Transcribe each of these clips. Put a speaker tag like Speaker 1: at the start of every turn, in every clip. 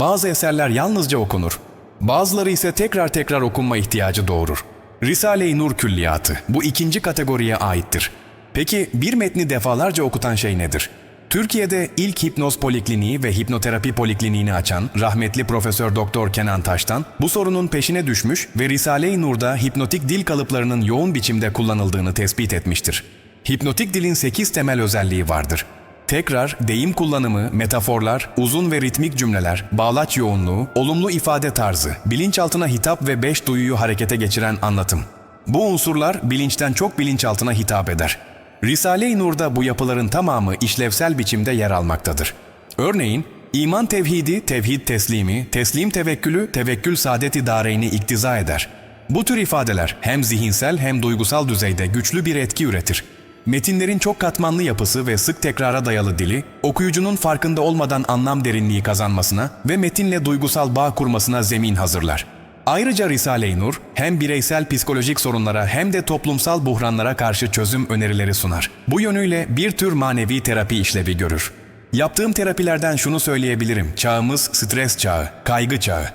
Speaker 1: Bazı eserler yalnızca okunur. Bazıları ise tekrar tekrar okunma ihtiyacı doğurur. Risale-i Nur Külliyatı bu ikinci kategoriye aittir. Peki bir metni defalarca okutan şey nedir? Türkiye'de ilk hipnoz polikliniği ve hipnoterapi polikliniğini açan rahmetli Profesör Doktor Kenan Taş'tan bu sorunun peşine düşmüş ve Risale-i Nur'da hipnotik dil kalıplarının yoğun biçimde kullanıldığını tespit etmiştir. Hipnotik dilin 8 temel özelliği vardır. Tekrar, deyim kullanımı, metaforlar, uzun ve ritmik cümleler, bağlaç yoğunluğu, olumlu ifade tarzı, bilinçaltına hitap ve beş duyuyu harekete geçiren anlatım. Bu unsurlar bilinçten çok bilinçaltına hitap eder. Risale-i Nur'da bu yapıların tamamı işlevsel biçimde yer almaktadır. Örneğin, iman tevhidi, tevhid teslimi, teslim tevekkülü, tevekkül saadet-i dareyni iktiza eder. Bu tür ifadeler hem zihinsel hem duygusal düzeyde güçlü bir etki üretir. Metinlerin çok katmanlı yapısı ve sık tekrara dayalı dili, okuyucunun farkında olmadan anlam derinliği kazanmasına ve metinle duygusal bağ kurmasına zemin hazırlar. Ayrıca Risale-i Nur, hem bireysel psikolojik sorunlara hem de toplumsal buhranlara karşı çözüm önerileri sunar. Bu yönüyle bir tür manevi terapi işlevi görür. Yaptığım terapilerden şunu söyleyebilirim, çağımız stres çağı, kaygı çağı.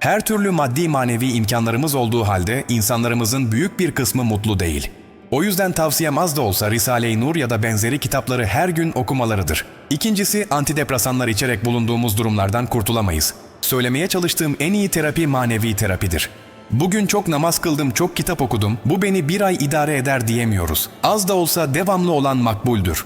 Speaker 1: Her türlü maddi manevi imkanlarımız olduğu halde insanlarımızın büyük bir kısmı mutlu değil. O yüzden tavsiyem az da olsa Risale-i Nur ya da benzeri kitapları her gün okumalarıdır. İkincisi antidepresanlar içerek bulunduğumuz durumlardan kurtulamayız. Söylemeye çalıştığım en iyi terapi manevi terapidir. Bugün çok namaz kıldım, çok kitap okudum, bu beni bir ay idare eder diyemiyoruz. Az da olsa devamlı olan makbuldür.